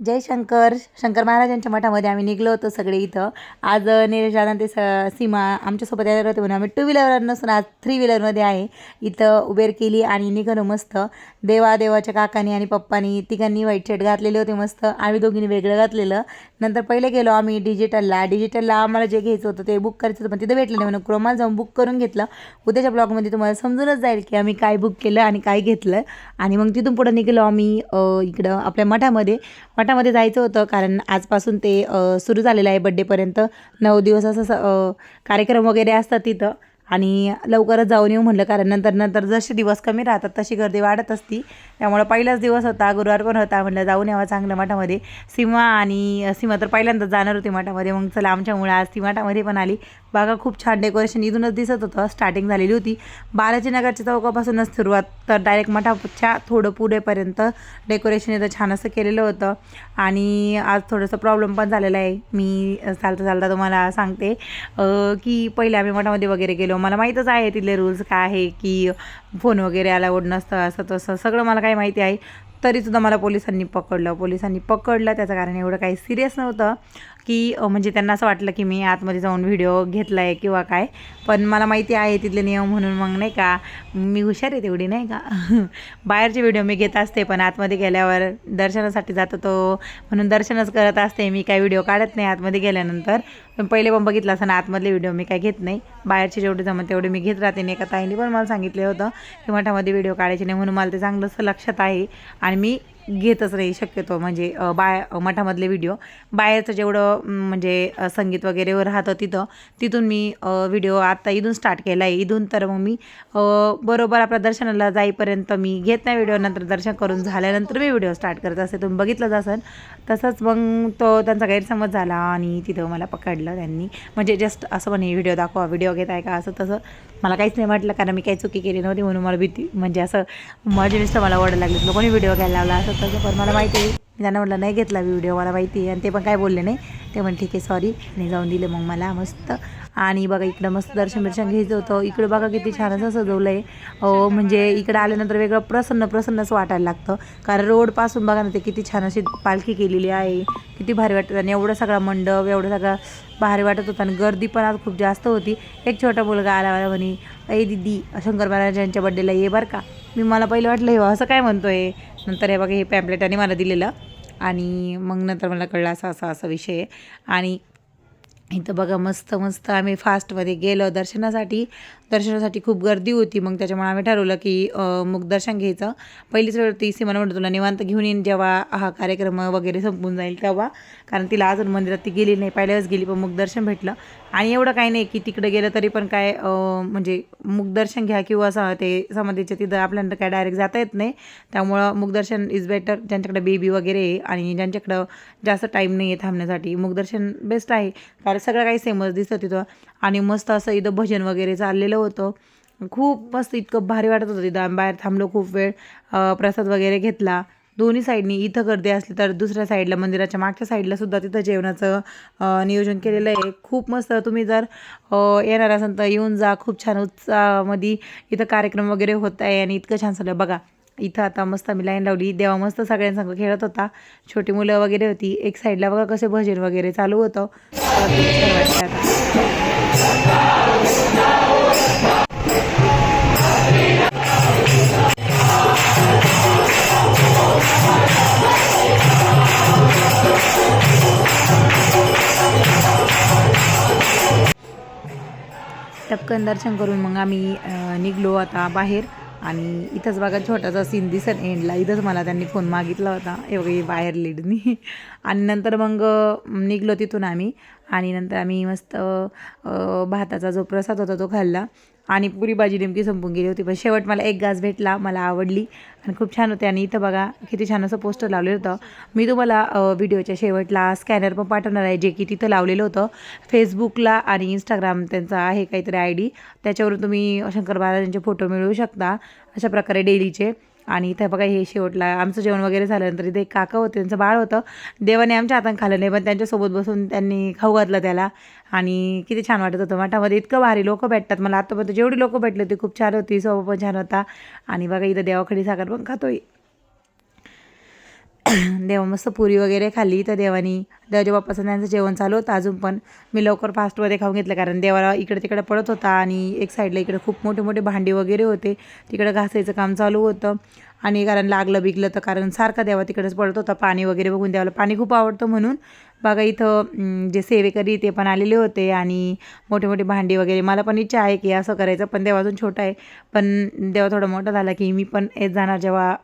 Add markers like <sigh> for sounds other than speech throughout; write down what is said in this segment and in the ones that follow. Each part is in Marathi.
जय शंकर. शंकर महाराजांच्या मठामध्ये आम्ही निघलो होतो सगळे इथं. आज निलेश ते स सीमा आमच्यासोबत यायला होते म्हणून आम्ही टू व्हीलरवर नसून आज थ्री व्हीलरमध्ये आहे. इथं उबेर केली आणि निघालो मस्त. देवा देवाच्या काकानी आणि पप्पानी तिघांनी व्हाईट शर्ट घातलेले होते मस्त. आम्ही दोघींनी वेगळं घातलेलं. नंतर पहिले गेलो आम्ही डिजिटलला डिजिटलला आम्हाला जे घ्यायचं होतं ते बुक करायचं होतं पण तिथं भेटलं नाही म्हणून क्रोमाला जाऊन बुक करून घेतलं. उद्याच्या ब्लॉगमध्ये तुम्हाला समजूनच जाईल की आम्ही काय बुक केलं आणि काय घेतलं. आणि मग तिथून पुढं निघालो आम्ही इकडं आपल्या मठामध्ये. मठ मठामध्ये जायचं होतं कारण आजपासून ते सुरू झालेलं आहे बड्डेपर्यंत. नऊ दिवस असं कार्यक्रम वगैरे असतात तिथं. आणि लवकरच जाऊन येऊ म्हटलं कारण नंतर नंतर जसे दिवस कमी राहतात तशी गर्दी वाढत असती. त्यामुळं पहिलाच दिवस होता गुरुवार पण होता म्हटलं जाऊन यावं चांगलं मठामध्ये. सीमा आणि सीमा तर पहिल्यांदा जाणार होती मठामध्ये मग चला आमच्यामुळे आज ती मठामध्ये पण आली. बागा खूप छान डेकोरेशन इथूनच दिसत होतं. स्टार्टिंग झालेली होती. बालाजी नगरच्या चौकापासूनच सुरुवात. तर डायरेक्ट मठाच्या थोडं पुढेपर्यंत डेकोरेशन इथं छान असं केलेलं होतं. आणि आज थोडंसं प्रॉब्लेम पण झालेला आहे. मी चालता चालता तुम्हाला सांगते की पहिले आम्ही मठामध्ये वगैरे गेलो. मला माहीतच आहे तिथले रूल्स काय आहे की फोन वगैरे अलाउड नसतं असं तसं. सगळं मला काही माहिती आहे. तरीसुद्धा मला पोलिसांनी पकडलं. पोलिसांनी पकडलं. त्याचं कारण एवढं काही सिरियस नव्हतं. की म्हणजे त्यांना असं वाटलं की मी आतमध्ये जाऊन व्हिडिओ घेतला आहे किंवा काय. पण मला माहिती आहे तिथले नियम म्हणून मग नाही का मी हुशार आहे तेवढी नाही का. <laughs> बाहेरचे व्हिडिओ मी घेत असते पण आतमध्ये गेल्यावर दर्शनासाठी जात होतो म्हणून दर्शनच करत असते मी काही व्हिडिओ काढत नाही आतमध्ये गेल्यानंतर. पण पहिले पण बघितलं असं ना आतमधले व्हिडिओ मी काय घेत नाही. बाहेरचे जेवढे जमत तेवढे मी घेत राहते. नाही एका ताईने पण मला सांगितलं होतं की मठामध्ये व्हिडिओ काढायचे नाही म्हणून मला ते चांगलंसं लक्षात आहे. आणि मी घेतच नाही शक्यतो. म्हणजे बाय मठामधले व्हिडिओ बाहेरचं जेवढं म्हणजे संगीत वगैरे राहतं तिथं तिथून मी व्हिडिओ आत्ता इथून स्टार्ट केला आहे इथून तर मग मी बरोबर आपल्या दर्शनाला जाईपर्यंत मी घेत नाही व्हिडिओ नंतर दर्शन करून झाल्यानंतर मी व्हिडिओ स्टार्ट करत असते. तुम्ही बघितलंच असेल. तसंच मग तो त्यांचा गैरसमज झाला आणि तिथं मला पकडलं त्यांनी. म्हणजे जस्ट असं म्हणे व्हिडिओ दाखवा व्हिडिओ घेत आहे का? असं तसं. मला काहीच नाही वाटलं कारण मी काही चुकी केली नव्हती म्हणून मला भीती म्हणजे असं माझे नुसतं मला ओरड लागली. तुला कोणी व्हिडिओ घ्यायला लावला असं तसं पण मला माहिती आहे मी त्यांना म्हटलं नाही घेतला व्हिडिओ मला माहिती आहे आणि ते पण काय बोलले नाही. ते म्हणे ठीक आहे सॉरी आणि जाऊन दिले मग मला मस्त. आणि बघा इकडं मस्त दर्शन बिर्शन घ्यायचं होतं. इकडं बघा किती छान असं सजवलं आहे हो, म्हणजे इकडं आल्यानंतर वेगळं प्रसन्न प्रसन्नच वाटायला लागतं. कारण रोडपासून बघा ना ते किती छान अशी पालखी केलेली आहे. किती भारी वाटतं आणि एवढा सगळा मंडप एवढं सगळा भारी वाटत होता. आणि गर्दी पण आज खूप जास्त होती. एक छोटा मुलगा आला मला म्हणे अय दिदी शंकर महाराजांच्या बड्डेला ये बरं का? मी मला पहिलं वाटलं हे असं काय म्हणतो आहे नंतर हे बघा हे पॅम्पलेटाने मला दिलेलं. आणि मग नंतर मला कळलं असा असा असा विषय आहे. आणि इथं बघा मस्त मस्त आम्ही फास्टमध्ये गेलो दर्शनासाठी. दर्शनासाठी खूप गर्दी होती. मग त्याच्यामुळे आम्ही ठरवलं की मग दर्शन घ्यायचं. पहिलीच वेळ ती सीमाना म्हणतो तुला निवांत घेऊन येईन जेव्हा हा कार्यक्रम वगैरे संपून जाईल तेव्हा. कारण तिला अजून मंदिरात ती गेली नाही. पहिल्या वेळेस गेली पण मग दर्शन भेटलं. आणि एवढं काही नाही की तिकडे गेलं तरी पण काय म्हणजे मुखदर्शन घ्या किंवा असं ते समाधीच्या तिथं आपल्याला काय डायरेक्ट जाता येत नाही. त्यामुळं मुखदर्शन इज बेटर ज्यांच्याकडे बेबी वगैरे आहे आणि ज्यांच्याकडं जास्त टाईम नाही आहे थांबण्यासाठी मुखदर्शन बेस्ट आहे. कारण सगळं काही सेमच दिसतं तिथं. आणि मस्त असं इथं भजन वगैरे चाललेलं होतं. खूप मस्त इतकं भारी वाटत होतं तिथं. आम्ही बाहेर थांबलो खूप वेळ प्रसाद वगैरे घेतला. दोन्ही साईडनी इथं गर्दी असली तर दुसऱ्या साईडला मंदिराच्या मागच्या साईडला सुद्धा तिथं जेवणाचं नियोजन केलेलं आहे. खूप मस्त. तुम्ही जर येणार असाल तर येऊन जा. खूप छान उत्साहामध्ये इथं कार्यक्रम वगैरे होत आहे आणि इतकं छान सगळं. बघा इथं आता मस्त आम्ही लाईन लावली. देवा मस्त सगळ्यांसंग खेळत होता. छोटी मुलं वगैरे होती. एक साईडला बघा कसे भजन वगैरे चालू होतं. टपकन दर्शन करून मग आम्ही निघलो आता बाहेर. आणि इथंच बघा छोटासा सीन दिसत एंडला इथंच मला त्यांनी फोन मागितला होता. एवढी बाहेर लीडनी आणि नंतर मग निघलो तिथून आम्ही. आणि नंतर आम्ही मस्त भाताचा जो प्रसाद होता तो खाल्ला. आणि पुरी भाजी नेमकी संपून गेली होती पण शेवट मला एक गाज भेटला मला आवडली आणि खूप छान होते. आणि इथं बघा किती छान असं पोस्टर लावलेलं होतं. मी तुम्हाला व्हिडिओच्या शेवटला स्कॅनर पण पाठवणार आहे जे की तिथं लावलेलं होतं. फेसबुकला आणि इंस्टाग्राम त्यांचा आहे काहीतरी आय डी त्याच्यावरून तुम्ही शंकर महाराजांचे फोटो मिळवू शकता. अशा प्रकारे डेलीचे आणि इथं बघा हे शेवटला आमचं जेवण वगैरे झाल्यानंतर इथे एक काका होते त्यांचं बाळ होतं. देवाने आमच्या हातानं खाल्लं नाही पण त्यांच्यासोबत बसून त्यांनी खाऊ घातलं त्याला. आणि किती छान वाटत होतं. मठामध्ये इतकं भारी लोक भेटतात. मला आत्तापर्यंत जेवढी लोक भेटले ती खूप छान होती स्वभाव पण छान होता. आणि बघा इथं देवाखडी साखर पण खातोय. <coughs> देवा मस्त पुरी वगैरे खाल्ली तर देवानी. देवाच्या बाप्पाचं त्यांचं जेवण चालू होतं अजून पण. मी लवकर फास्टमध्ये खाऊन घेतलं कारण देवाला इकडे तिकडे पडत होता आणि एक साईडला इकडे खूप मोठे मोठे भांडी वगैरे होते. तिकडे घासायचं काम चालू होतं. आणि कारण लागलं बिगलं तर कारण सारखा देवा तिकडेच पडत होता. पाणी वगैरे बघून देवाला पाणी खूप आवडतं म्हणून. बघा इथं जे सेवेकरी ते पण आलेले होते आणि मोठे मोठे भांडी वगैरे. मला पण इच्छा आहे की असं करायचं पण देवा अजून छोटा आहे. पण देवा थोडा मोठा झाला की मी पण येत जाणार जेव्हा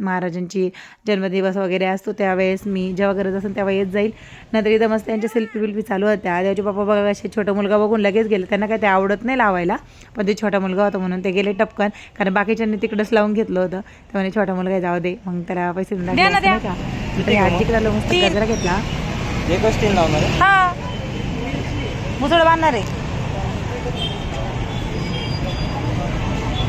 महाराजांची जन्मदिवस वगैरे असतो त्यावेळेस मी जेव्हा गरज असेल तेव्हा येत जाईल. नंतर इथं मस्त त्यांच्या सेल्फी बिल्फी चालू होत्या. देवाचे पप्पा बघा असे छोटा मुलगा बघून लगेच गेले. त्यांना काय ते आवडत नाही लावायला पण ते छोटा मुलगा होता म्हणून ते गेले टपकन. कारण बाकीच्यांनी तिकडंच लावून घेतलं होतं. त्यामुळे छोटा मुलगा जाऊ दे. मग त्याला पैसे आजीकडे आलो मस्त गजरा घेतला. एकच तीन लावणार आहे? हा. मुसळ बांधणार आहे.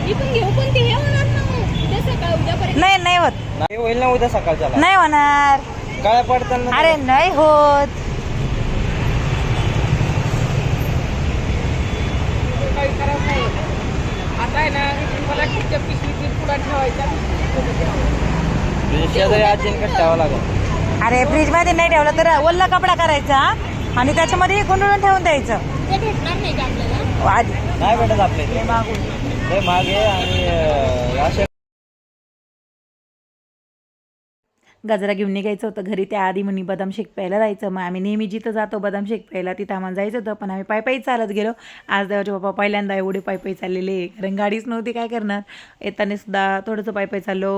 इथून घेऊ पण ते हे होणार ना मग ते सकाळ उद्यापर्यंत. नाही नाही होत. नाही होईल ना उद्या सकाळच्याला नाही होणार. काळ्या पडताना अरे नाही. होत. काही नाही आता आहे ना मला पिशवीतील पुढा ठेवायचा? शेजारी ठेवावं लागेल. अरे फ्रीजमध्ये नाही ठेवलं तर ओल्ला कपडा करायचा आणि त्याच्यामध्ये गुंडळून ठेवून द्यायचं. ते भेटणार नाही का आपल्याला? आधी. नाही भेटत इथे लय मागे आणि असे गजरा घेऊन निघायचं होतं घरी. त्याआधी म्हणे बदाम शेक प्यायला जायचं. मग आम्ही नेहमी जिथं जातो बदाम शेक प्यायला तिथं आम्हाला जायचं होतं. पण आम्ही पायी पायी चालत गेलो. आज देवाचे बाबा पहिल्यांदा एवढे पायी पायी चाललेले कारण गाडीच नव्हती काय करणार? येताना सुद्धा थोडंसं पायी पायी चाललो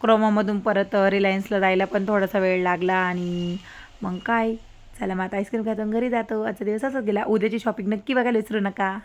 क्रोमामधून परत रिलायन्सला जायला पण थोडासा वेळ लागला. आणि मग काय? चला मग आता आईस्क्रीम खातो घरी जातो. आजचा दिवस असाच गेला. उद्याची शॉपिंग नक्की बघायला विसरू नका.